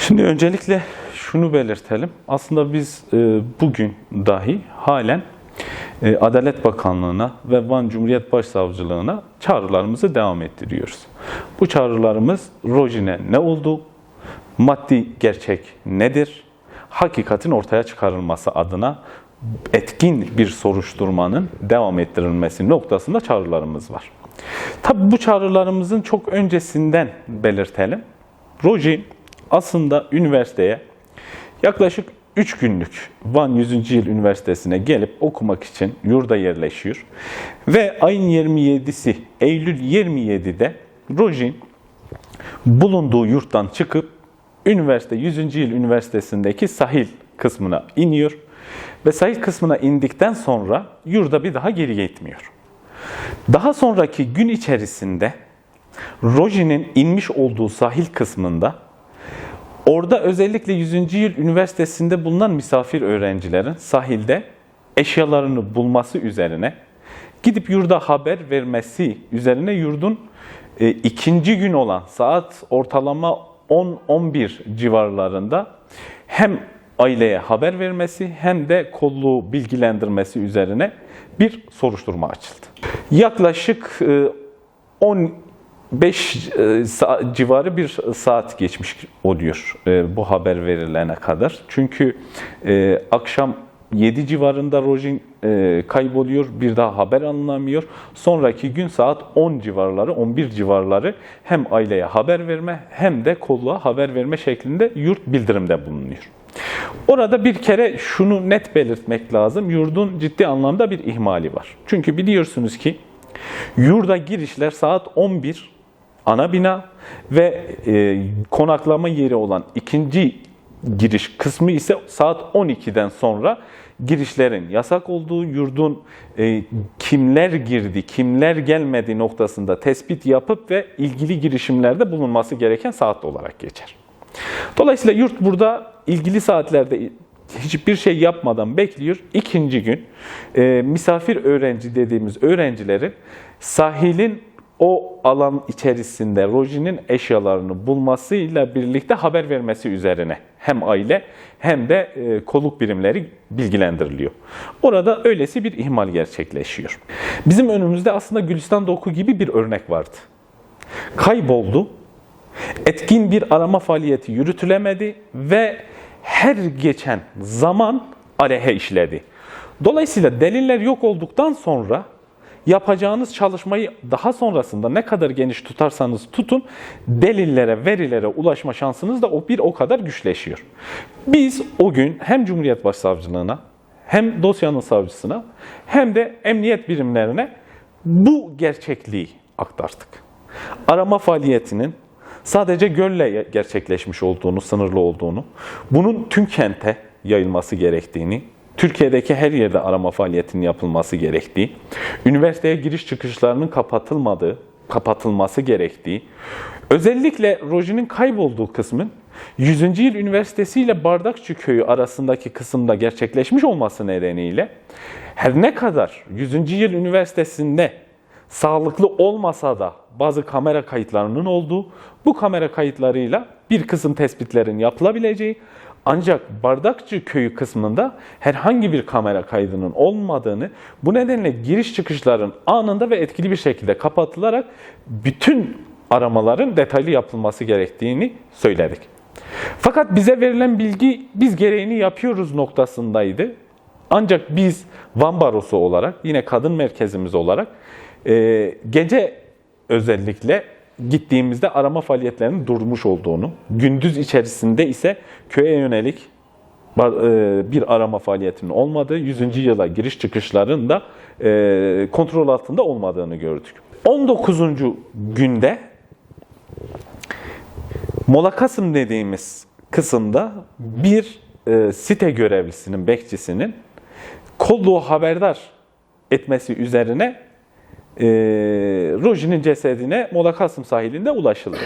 Şimdi öncelikle şunu belirtelim. Aslında biz e, bugün dahi halen e, Adalet Bakanlığı'na ve Van Cumhuriyet Başsavcılığı'na çağrılarımızı devam ettiriyoruz. Bu çağrılarımız rojine ne oldu, maddi gerçek nedir, hakikatin ortaya çıkarılması adına etkin bir soruşturmanın devam ettirilmesi noktasında çağrılarımız var. Tabi bu çağrılarımızın çok öncesinden belirtelim. Roji aslında üniversiteye yaklaşık 3 günlük Van 100. Yıl Üniversitesi'ne gelip okumak için yurda yerleşiyor. Ve ayın 27'si Eylül 27'de Rojin bulunduğu yurttan çıkıp üniversite 100. Yıl Üniversitesi'ndeki sahil kısmına iniyor. Ve sahil kısmına indikten sonra yurda bir daha geri gitmiyor. Daha sonraki gün içerisinde Rojin'in inmiş olduğu sahil kısmında Orada özellikle 100. yıl üniversitesinde bulunan misafir öğrencilerin sahilde eşyalarını bulması üzerine gidip yurda haber vermesi üzerine yurdun e, ikinci gün olan saat ortalama 10-11 civarlarında hem aileye haber vermesi hem de kolluğu bilgilendirmesi üzerine bir soruşturma açıldı. Yaklaşık e, 10 5 e, civarı bir saat geçmiş oluyor e, bu haber verilene kadar. Çünkü e, akşam 7 civarında Rojin kayboluyor, bir daha haber alınamıyor. Sonraki gün saat 10 civarları, 11 civarları hem aileye haber verme hem de kolluğa haber verme şeklinde yurt bildirimde bulunuyor. Orada bir kere şunu net belirtmek lazım. Yurdun ciddi anlamda bir ihmali var. Çünkü biliyorsunuz ki Yurda girişler saat 11 ana bina ve e, konaklama yeri olan ikinci giriş kısmı ise saat 12'den sonra girişlerin yasak olduğu, yurdun e, kimler girdi, kimler gelmedi noktasında tespit yapıp ve ilgili girişimlerde bulunması gereken saat olarak geçer. Dolayısıyla yurt burada ilgili saatlerde hiçbir şey yapmadan bekliyor. İkinci gün e, misafir öğrenci dediğimiz öğrencilerin sahilin o alan içerisinde Roji'nin eşyalarını bulmasıyla birlikte haber vermesi üzerine hem aile hem de e, kolluk birimleri bilgilendiriliyor. Orada öylesi bir ihmal gerçekleşiyor. Bizim önümüzde aslında Gülistan Doku gibi bir örnek vardı. Kayboldu, etkin bir arama faaliyeti yürütülemedi ve her geçen zaman aleyhe işledi. Dolayısıyla deliller yok olduktan sonra yapacağınız çalışmayı daha sonrasında ne kadar geniş tutarsanız tutun delillere, verilere ulaşma şansınız da o bir o kadar güçleşiyor. Biz o gün hem Cumhuriyet Başsavcılığına hem dosyanın savcısına hem de emniyet birimlerine bu gerçekliği aktardık. Arama faaliyetinin sadece gölle gerçekleşmiş olduğunu, sınırlı olduğunu, bunun tüm kente yayılması gerektiğini, Türkiye'deki her yerde arama faaliyetinin yapılması gerektiği, üniversiteye giriş çıkışlarının kapatılmadığı, kapatılması gerektiği, özellikle Rojin'in kaybolduğu kısmın 100. Yıl Üniversitesi ile Bardakçı Köyü arasındaki kısımda gerçekleşmiş olması nedeniyle her ne kadar 100. Yıl Üniversitesi'nde sağlıklı olmasa da bazı kamera kayıtlarının olduğu, bu kamera kayıtlarıyla bir kısım tespitlerin yapılabileceği ancak Bardakçı köyü kısmında herhangi bir kamera kaydının olmadığını, bu nedenle giriş çıkışların anında ve etkili bir şekilde kapatılarak bütün aramaların detaylı yapılması gerektiğini söyledik. Fakat bize verilen bilgi biz gereğini yapıyoruz noktasındaydı. Ancak biz Van Barosu olarak, yine kadın merkezimiz olarak e, gece özellikle gittiğimizde arama faaliyetlerinin durmuş olduğunu, gündüz içerisinde ise köye yönelik bir arama faaliyetinin olmadığı, 100. yıla giriş çıkışların da e, kontrol altında olmadığını gördük. 19. günde Mola Kasım dediğimiz kısımda bir e, site görevlisinin, bekçisinin kolluğu haberdar etmesi üzerine e, Roji'nin cesedine Mola Kasım sahilinde ulaşıldı.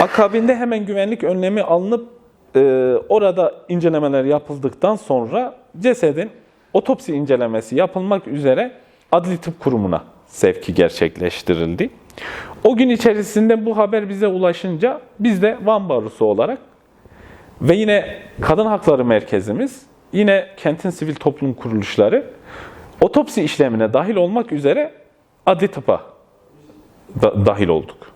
Akabinde hemen güvenlik önlemi alınıp e, orada incelemeler yapıldıktan sonra cesedin otopsi incelemesi yapılmak üzere Adli Tıp Kurumu'na sevki gerçekleştirildi. O gün içerisinde bu haber bize ulaşınca biz de Van Barosu olarak ve yine Kadın Hakları Merkezimiz, yine kentin sivil toplum kuruluşları otopsi işlemine dahil olmak üzere adli tıpa da- dahil olduk.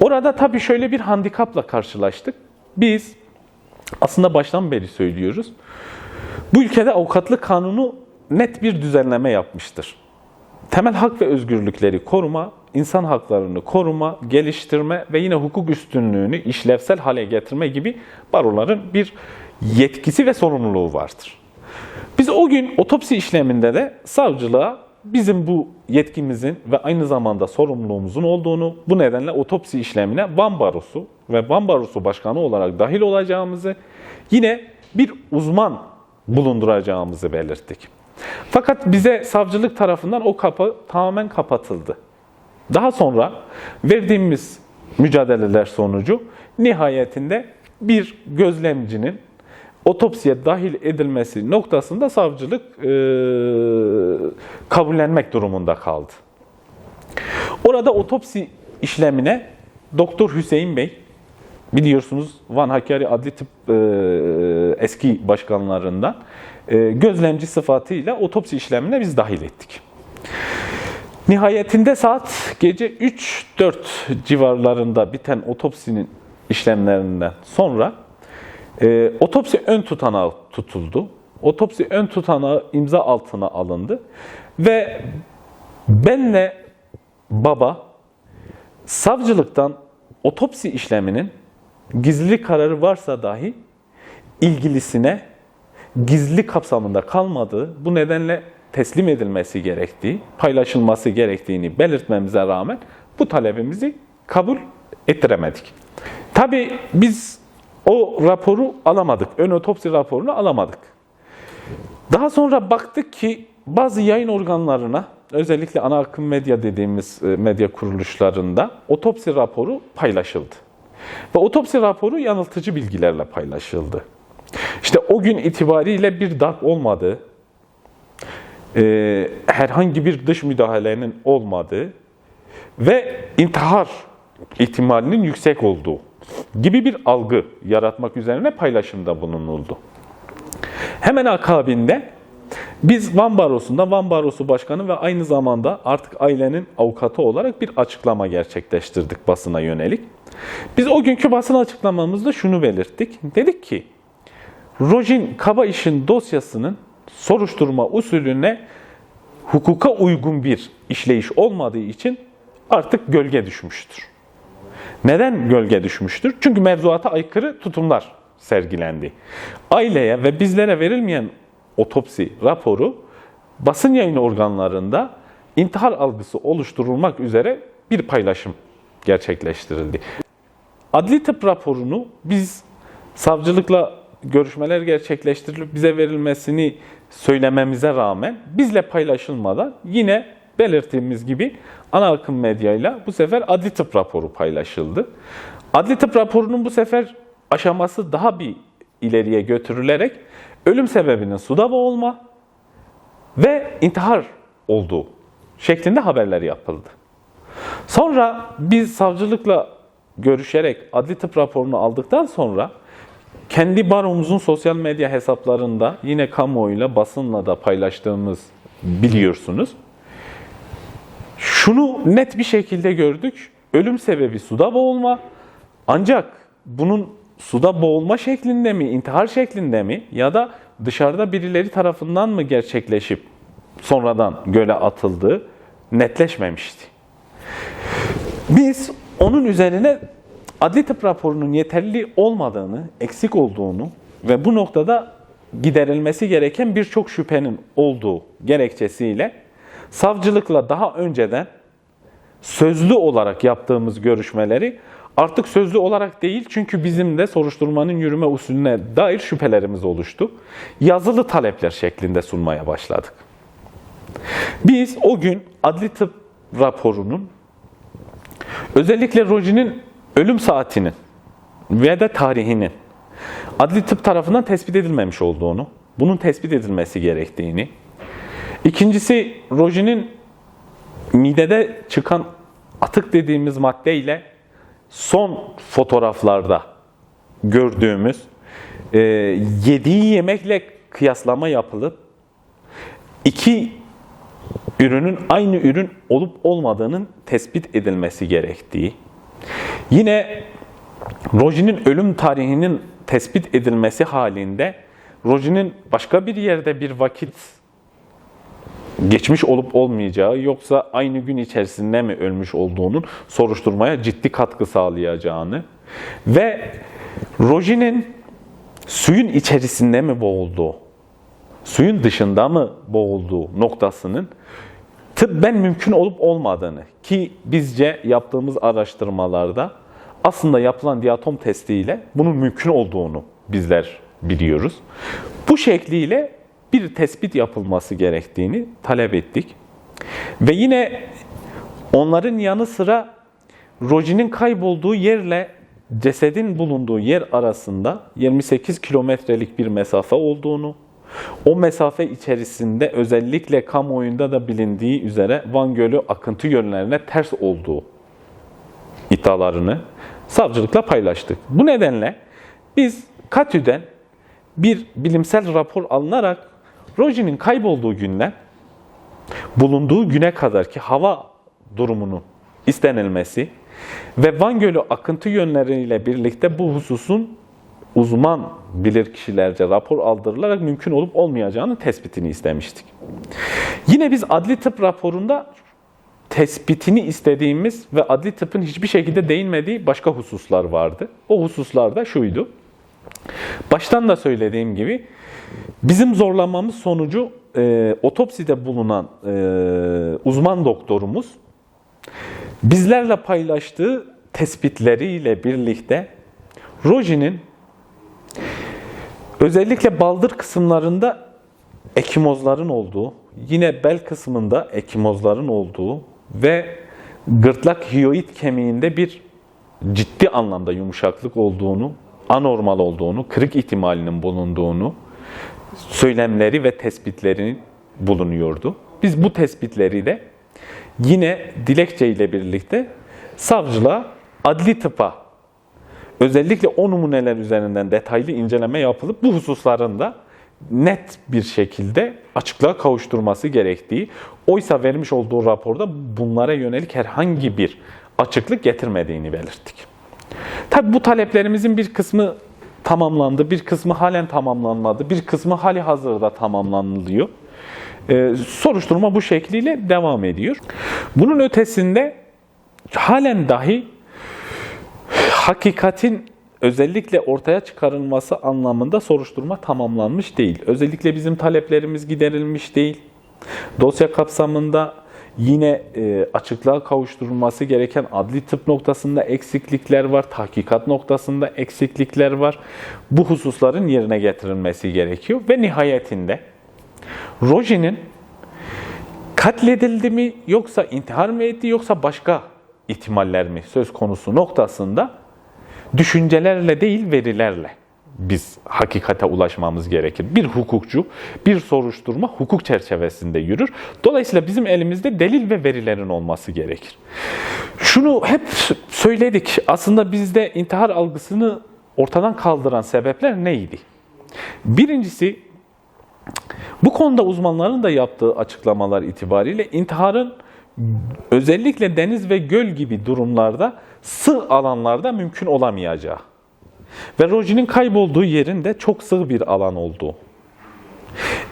Orada tabii şöyle bir handikapla karşılaştık. Biz aslında baştan beri söylüyoruz. Bu ülkede avukatlık kanunu net bir düzenleme yapmıştır. Temel hak ve özgürlükleri koruma, insan haklarını koruma, geliştirme ve yine hukuk üstünlüğünü işlevsel hale getirme gibi baroların bir yetkisi ve sorumluluğu vardır. Biz o gün otopsi işleminde de savcılığa bizim bu yetkimizin ve aynı zamanda sorumluluğumuzun olduğunu, bu nedenle otopsi işlemine Van Barosu ve Van Barosu Başkanı olarak dahil olacağımızı, yine bir uzman bulunduracağımızı belirttik. Fakat bize savcılık tarafından o kapı tamamen kapatıldı. Daha sonra verdiğimiz mücadeleler sonucu nihayetinde bir gözlemcinin otopsiye dahil edilmesi noktasında savcılık e, kabullenmek durumunda kaldı. Orada otopsi işlemine Doktor Hüseyin Bey, biliyorsunuz Van Hakkari Adli Tıp e, eski başkanlarından e, gözlemci sıfatıyla otopsi işlemine biz dahil ettik. Nihayetinde saat gece 3-4 civarlarında biten otopsinin işlemlerinden sonra e, otopsi ön tutanağı tutuldu. Otopsi ön tutanağı imza altına alındı ve benle baba savcılıktan otopsi işleminin gizlilik kararı varsa dahi ilgilisine gizli kapsamında kalmadığı, bu nedenle teslim edilmesi gerektiği, paylaşılması gerektiğini belirtmemize rağmen bu talebimizi kabul ettiremedik. Tabii biz o raporu alamadık, ön otopsi raporunu alamadık. Daha sonra baktık ki bazı yayın organlarına, özellikle ana akım medya dediğimiz e, medya kuruluşlarında otopsi raporu paylaşıldı. Ve otopsi raporu yanıltıcı bilgilerle paylaşıldı. İşte o gün itibariyle bir darp olmadığı, e, herhangi bir dış müdahalenin olmadığı ve intihar ihtimalinin yüksek olduğu gibi bir algı yaratmak üzerine paylaşımda bulunuldu. Hemen akabinde biz Van Barosu'nda Van Barosu Başkanı ve aynı zamanda artık ailenin avukatı olarak bir açıklama gerçekleştirdik basına yönelik. Biz o günkü basın açıklamamızda şunu belirttik. Dedik ki Rojin Kaba işin dosyasının soruşturma usulüne hukuka uygun bir işleyiş olmadığı için artık gölge düşmüştür. Neden gölge düşmüştür? Çünkü mevzuata aykırı tutumlar sergilendi. Aileye ve bizlere verilmeyen otopsi raporu basın yayın organlarında intihar algısı oluşturulmak üzere bir paylaşım gerçekleştirildi. Adli tıp raporunu biz savcılıkla görüşmeler gerçekleştirilip bize verilmesini söylememize rağmen bizle paylaşılmadan yine belirttiğimiz gibi ana akım medyayla bu sefer adli tıp raporu paylaşıldı. Adli tıp raporunun bu sefer aşaması daha bir ileriye götürülerek ölüm sebebinin suda boğulma ve intihar olduğu şeklinde haberler yapıldı. Sonra biz savcılıkla görüşerek adli tıp raporunu aldıktan sonra kendi baromuzun sosyal medya hesaplarında yine kamuoyuyla, basınla da paylaştığımız biliyorsunuz. Şunu net bir şekilde gördük. Ölüm sebebi suda boğulma. Ancak bunun suda boğulma şeklinde mi, intihar şeklinde mi ya da dışarıda birileri tarafından mı gerçekleşip sonradan göle atıldığı netleşmemişti. Biz onun üzerine adli tıp raporunun yeterli olmadığını, eksik olduğunu ve bu noktada giderilmesi gereken birçok şüphenin olduğu gerekçesiyle savcılıkla daha önceden sözlü olarak yaptığımız görüşmeleri artık sözlü olarak değil çünkü bizim de soruşturmanın yürüme usulüne dair şüphelerimiz oluştu. Yazılı talepler şeklinde sunmaya başladık. Biz o gün adli tıp raporunun özellikle Roji'nin ölüm saatinin ve de tarihinin adli tıp tarafından tespit edilmemiş olduğunu, bunun tespit edilmesi gerektiğini, ikincisi Roji'nin midede çıkan atık dediğimiz maddeyle son fotoğraflarda gördüğümüz e, yediği yemekle kıyaslama yapılıp iki ürünün aynı ürün olup olmadığının tespit edilmesi gerektiği, yine Roji'nin ölüm tarihinin tespit edilmesi halinde Roji'nin başka bir yerde bir vakit geçmiş olup olmayacağı yoksa aynı gün içerisinde mi ölmüş olduğunun soruşturmaya ciddi katkı sağlayacağını ve Roji'nin suyun içerisinde mi boğulduğu, suyun dışında mı boğulduğu noktasının tıbben mümkün olup olmadığını ki bizce yaptığımız araştırmalarda aslında yapılan diatom testiyle bunun mümkün olduğunu bizler biliyoruz. Bu şekliyle bir tespit yapılması gerektiğini talep ettik. Ve yine onların yanı sıra Roji'nin kaybolduğu yerle cesedin bulunduğu yer arasında 28 kilometrelik bir mesafe olduğunu, o mesafe içerisinde özellikle kamuoyunda da bilindiği üzere Van Gölü akıntı yönlerine ters olduğu iddialarını savcılıkla paylaştık. Bu nedenle biz Katü'den bir bilimsel rapor alınarak Roji'nin kaybolduğu günden bulunduğu güne kadar ki hava durumunun istenilmesi ve Van Gölü akıntı yönleriyle birlikte bu hususun uzman bilirkişilerce rapor aldırılarak mümkün olup olmayacağını tespitini istemiştik. Yine biz adli tıp raporunda tespitini istediğimiz ve adli tıpın hiçbir şekilde değinmediği başka hususlar vardı. O hususlar da şuydu. Baştan da söylediğim gibi bizim zorlamamız sonucu e, otopside bulunan e, uzman doktorumuz bizlerle paylaştığı tespitleriyle birlikte Roji'nin özellikle baldır kısımlarında ekimozların olduğu, yine bel kısmında ekimozların olduğu ve gırtlak hioid kemiğinde bir ciddi anlamda yumuşaklık olduğunu, anormal olduğunu, kırık ihtimalinin bulunduğunu, söylemleri ve tespitleri bulunuyordu. Biz bu tespitleri de yine dilekçe ile birlikte savcılığa adli tıpa özellikle o numuneler üzerinden detaylı inceleme yapılıp bu hususların da net bir şekilde açıklığa kavuşturması gerektiği, oysa vermiş olduğu raporda bunlara yönelik herhangi bir açıklık getirmediğini belirttik. Tabi bu taleplerimizin bir kısmı tamamlandı, bir kısmı halen tamamlanmadı, bir kısmı hali hazırda tamamlanılıyor. Ee, soruşturma bu şekliyle devam ediyor. Bunun ötesinde halen dahi hakikatin özellikle ortaya çıkarılması anlamında soruşturma tamamlanmış değil. Özellikle bizim taleplerimiz giderilmiş değil. Dosya kapsamında yine e, açıklığa kavuşturulması gereken adli tıp noktasında eksiklikler var, tahkikat noktasında eksiklikler var. Bu hususların yerine getirilmesi gerekiyor ve nihayetinde Roji'nin katledildi mi yoksa intihar mı etti yoksa başka ihtimaller mi söz konusu noktasında düşüncelerle değil verilerle biz hakikate ulaşmamız gerekir. Bir hukukçu, bir soruşturma hukuk çerçevesinde yürür. Dolayısıyla bizim elimizde delil ve verilerin olması gerekir. Şunu hep söyledik. Aslında bizde intihar algısını ortadan kaldıran sebepler neydi? Birincisi bu konuda uzmanların da yaptığı açıklamalar itibariyle intiharın özellikle deniz ve göl gibi durumlarda sığ alanlarda mümkün olamayacağı ve Roji'nin kaybolduğu yerin de çok sığ bir alan olduğu.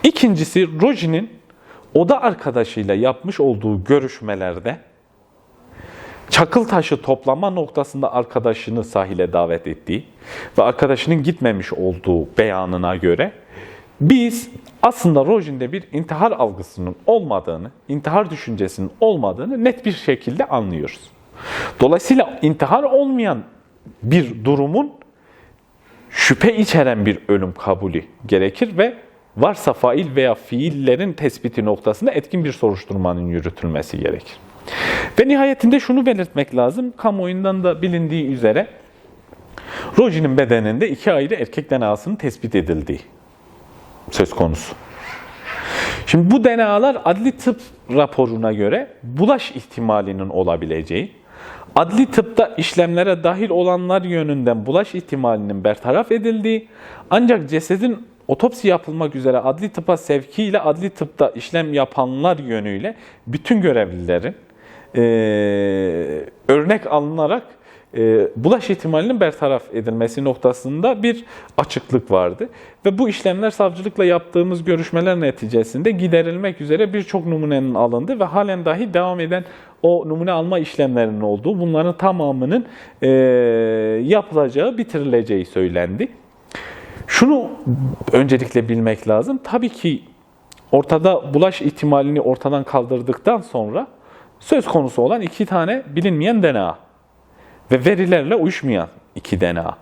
İkincisi Roji'nin oda arkadaşıyla yapmış olduğu görüşmelerde çakıl taşı toplama noktasında arkadaşını sahile davet ettiği ve arkadaşının gitmemiş olduğu beyanına göre biz aslında Rojin'de bir intihar algısının olmadığını, intihar düşüncesinin olmadığını net bir şekilde anlıyoruz. Dolayısıyla intihar olmayan bir durumun şüphe içeren bir ölüm kabulü gerekir ve varsa fail veya fiillerin tespiti noktasında etkin bir soruşturmanın yürütülmesi gerekir. Ve nihayetinde şunu belirtmek lazım, kamuoyundan da bilindiği üzere Roji'nin bedeninde iki ayrı erkek DNA'sının tespit edildiği söz konusu. Şimdi bu DNA'lar adli tıp raporuna göre bulaş ihtimalinin olabileceği, adli tıpta işlemlere dahil olanlar yönünden bulaş ihtimalinin bertaraf edildiği, ancak cesedin otopsi yapılmak üzere adli tıpa sevkiyle adli tıpta işlem yapanlar yönüyle bütün görevlilerin eee, örnek alınarak e, bulaş ihtimalinin bertaraf edilmesi noktasında bir açıklık vardı. Ve bu işlemler savcılıkla yaptığımız görüşmeler neticesinde giderilmek üzere birçok numunenin alındı ve halen dahi devam eden o numune alma işlemlerinin olduğu, bunların tamamının e, yapılacağı, bitirileceği söylendi. Şunu öncelikle bilmek lazım. Tabii ki ortada bulaş ihtimalini ortadan kaldırdıktan sonra söz konusu olan iki tane bilinmeyen DNA ve verilerle uyuşmayan iki DNA.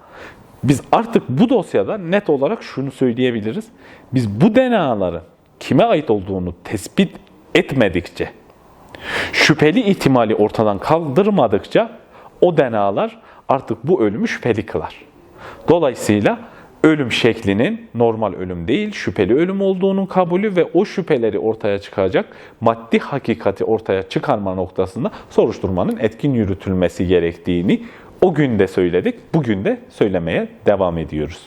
Biz artık bu dosyada net olarak şunu söyleyebiliriz. Biz bu DNA'ların kime ait olduğunu tespit etmedikçe, şüpheli ihtimali ortadan kaldırmadıkça o DNA'lar artık bu ölümü şüpheli kılar. Dolayısıyla ölüm şeklinin normal ölüm değil, şüpheli ölüm olduğunun kabulü ve o şüpheleri ortaya çıkacak maddi hakikati ortaya çıkarma noktasında soruşturmanın etkin yürütülmesi gerektiğini o gün de söyledik, bugün de söylemeye devam ediyoruz.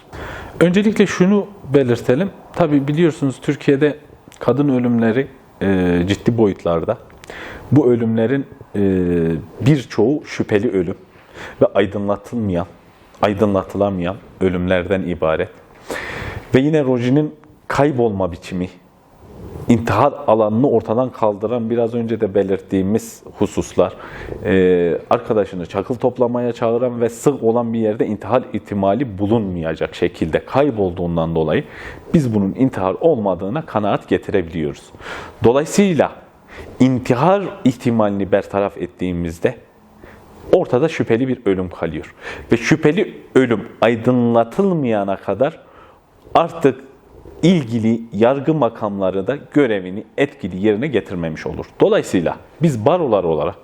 Öncelikle şunu belirtelim. Tabi biliyorsunuz Türkiye'de kadın ölümleri e, ciddi boyutlarda. Bu ölümlerin e, birçoğu şüpheli ölüm ve aydınlatılmayan, aydınlatılamayan ölümlerden ibaret. Ve yine Roji'nin kaybolma biçimi, intihar alanını ortadan kaldıran biraz önce de belirttiğimiz hususlar, e, arkadaşını çakıl toplamaya çağıran ve sığ olan bir yerde intihar ihtimali bulunmayacak şekilde kaybolduğundan dolayı biz bunun intihar olmadığına kanaat getirebiliyoruz. Dolayısıyla intihar ihtimalini bertaraf ettiğimizde ortada şüpheli bir ölüm kalıyor. Ve şüpheli ölüm aydınlatılmayana kadar artık ilgili yargı makamları da görevini etkili yerine getirmemiş olur. Dolayısıyla biz barolar olarak,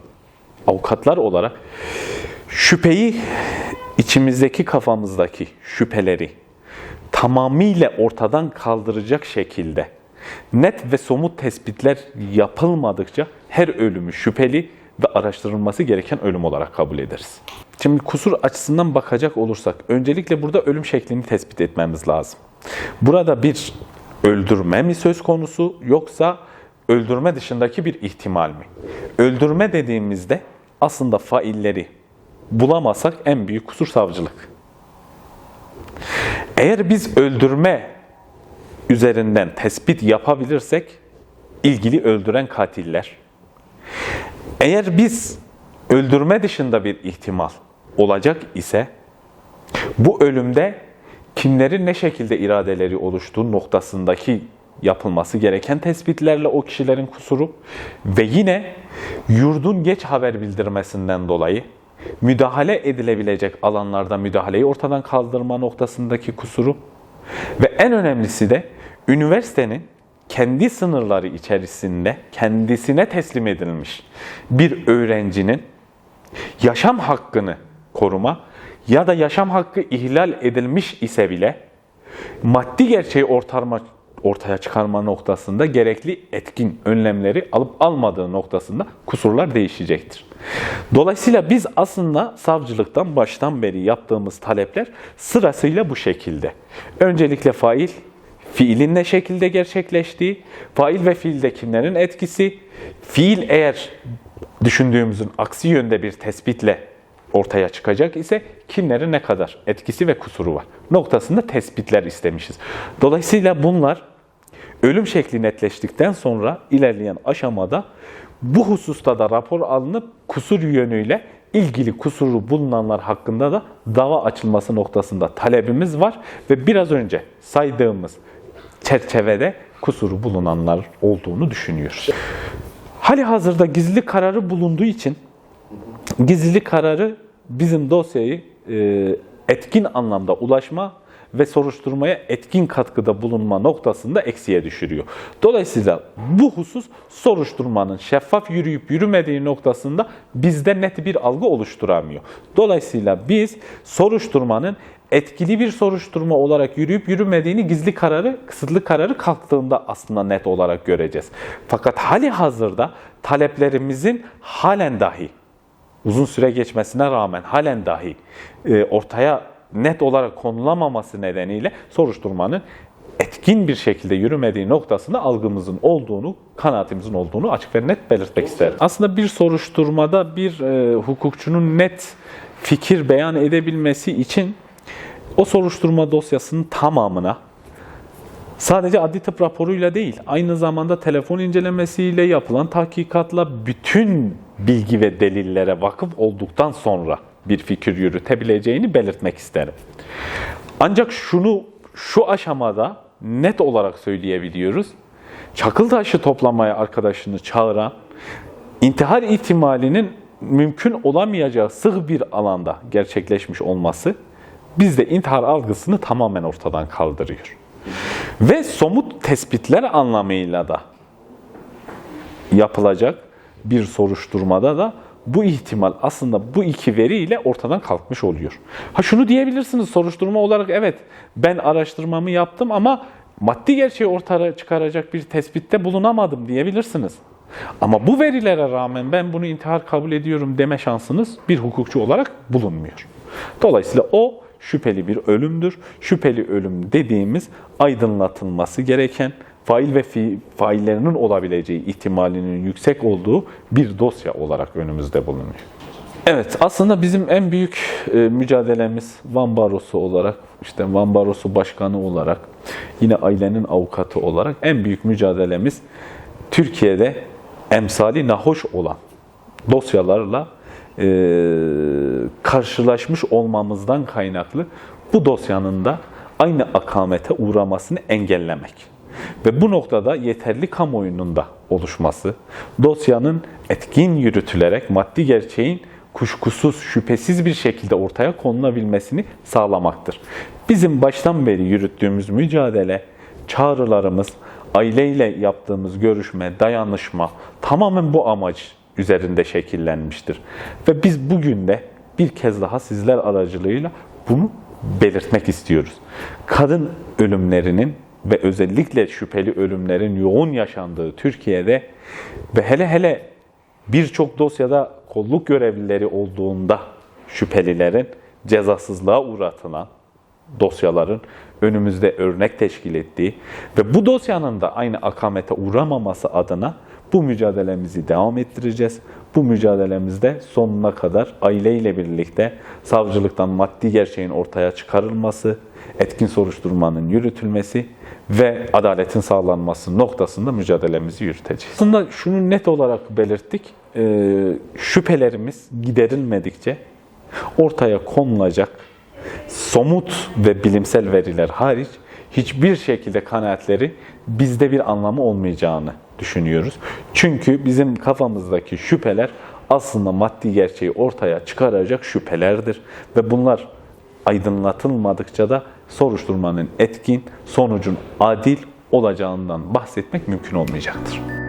avukatlar olarak şüpheyi içimizdeki kafamızdaki şüpheleri tamamıyla ortadan kaldıracak şekilde net ve somut tespitler yapılmadıkça her ölümü şüpheli ve araştırılması gereken ölüm olarak kabul ederiz. Şimdi kusur açısından bakacak olursak öncelikle burada ölüm şeklini tespit etmemiz lazım. Burada bir öldürme mi söz konusu yoksa öldürme dışındaki bir ihtimal mi? Öldürme dediğimizde aslında failleri bulamasak en büyük kusur savcılık. Eğer biz öldürme üzerinden tespit yapabilirsek ilgili öldüren katiller. Eğer biz öldürme dışında bir ihtimal olacak ise bu ölümde kimlerin ne şekilde iradeleri oluştuğu noktasındaki yapılması gereken tespitlerle o kişilerin kusuru ve yine yurdun geç haber bildirmesinden dolayı müdahale edilebilecek alanlarda müdahaleyi ortadan kaldırma noktasındaki kusuru ve en önemlisi de üniversitenin kendi sınırları içerisinde kendisine teslim edilmiş bir öğrencinin yaşam hakkını koruma ya da yaşam hakkı ihlal edilmiş ise bile maddi gerçeği ortarma, ortaya çıkarma noktasında gerekli etkin önlemleri alıp almadığı noktasında kusurlar değişecektir. Dolayısıyla biz aslında savcılıktan baştan beri yaptığımız talepler sırasıyla bu şekilde. Öncelikle fail, fiilin ne şekilde gerçekleştiği, fail ve fiilde kimlerin etkisi, fiil eğer düşündüğümüzün aksi yönde bir tespitle ortaya çıkacak ise kimlerin ne kadar etkisi ve kusuru var noktasında tespitler istemişiz. Dolayısıyla bunlar ölüm şekli netleştikten sonra ilerleyen aşamada bu hususta da rapor alınıp kusur yönüyle ilgili kusuru bulunanlar hakkında da dava açılması noktasında talebimiz var ve biraz önce saydığımız çerçevede kusuru bulunanlar olduğunu düşünüyoruz. Hali hazırda gizli kararı bulunduğu için gizli kararı bizim dosyayı e, etkin anlamda ulaşma ve soruşturmaya etkin katkıda bulunma noktasında eksiye düşürüyor. Dolayısıyla bu husus soruşturmanın şeffaf yürüyüp yürümediği noktasında bizde net bir algı oluşturamıyor. Dolayısıyla biz soruşturmanın etkili bir soruşturma olarak yürüyüp yürümediğini gizli kararı, kısıtlı kararı kalktığında aslında net olarak göreceğiz. Fakat hali hazırda taleplerimizin halen dahi uzun süre geçmesine rağmen halen dahi e, ortaya net olarak konulamaması nedeniyle soruşturmanın etkin bir şekilde yürümediği noktasında algımızın olduğunu, kanaatimizin olduğunu açık ve net belirtmek isterim. Aslında bir soruşturmada bir e, hukukçunun net fikir beyan edebilmesi için o soruşturma dosyasının tamamına sadece adli tıp raporuyla değil, aynı zamanda telefon incelemesiyle yapılan tahkikatla bütün bilgi ve delillere vakıf olduktan sonra bir fikir yürütebileceğini belirtmek isterim. Ancak şunu şu aşamada net olarak söyleyebiliyoruz. Çakıl taşı toplamaya arkadaşını çağıran, intihar ihtimalinin mümkün olamayacağı sığ bir alanda gerçekleşmiş olması bizde intihar algısını tamamen ortadan kaldırıyor. Ve somut tespitler anlamıyla da yapılacak bir soruşturmada da bu ihtimal aslında bu iki veriyle ortadan kalkmış oluyor. Ha şunu diyebilirsiniz soruşturma olarak evet ben araştırmamı yaptım ama maddi gerçeği ortaya çıkaracak bir tespitte bulunamadım diyebilirsiniz. Ama bu verilere rağmen ben bunu intihar kabul ediyorum deme şansınız bir hukukçu olarak bulunmuyor. Dolayısıyla o şüpheli bir ölümdür. Şüpheli ölüm dediğimiz aydınlatılması gereken fail ve fi, faillerinin olabileceği ihtimalinin yüksek olduğu bir dosya olarak önümüzde bulunuyor. Evet, aslında bizim en büyük e, mücadelemiz Van Barosu olarak, işte Van Barosu Başkanı olarak, yine ailenin avukatı olarak en büyük mücadelemiz Türkiye'de emsali nahoş olan dosyalarla karşılaşmış olmamızdan kaynaklı bu dosyanın da aynı akamete uğramasını engellemek. Ve bu noktada yeterli kamuoyunun da oluşması, dosyanın etkin yürütülerek maddi gerçeğin kuşkusuz, şüphesiz bir şekilde ortaya konulabilmesini sağlamaktır. Bizim baştan beri yürüttüğümüz mücadele, çağrılarımız, aileyle yaptığımız görüşme, dayanışma tamamen bu amaç üzerinde şekillenmiştir. Ve biz bugün de bir kez daha sizler aracılığıyla bunu belirtmek istiyoruz. Kadın ölümlerinin ve özellikle şüpheli ölümlerin yoğun yaşandığı Türkiye'de ve hele hele birçok dosyada kolluk görevlileri olduğunda şüphelilerin cezasızlığa uğratılan dosyaların önümüzde örnek teşkil ettiği ve bu dosyanın da aynı akamete uğramaması adına bu mücadelemizi devam ettireceğiz. Bu mücadelemizde sonuna kadar aileyle birlikte savcılıktan maddi gerçeğin ortaya çıkarılması, etkin soruşturmanın yürütülmesi ve adaletin sağlanması noktasında mücadelemizi yürüteceğiz. Aslında şunu net olarak belirttik. Şüphelerimiz giderilmedikçe ortaya konulacak somut ve bilimsel veriler hariç hiçbir şekilde kanaatleri bizde bir anlamı olmayacağını düşünüyoruz. Çünkü bizim kafamızdaki şüpheler aslında maddi gerçeği ortaya çıkaracak şüphelerdir ve bunlar aydınlatılmadıkça da soruşturmanın etkin, sonucun adil olacağından bahsetmek mümkün olmayacaktır.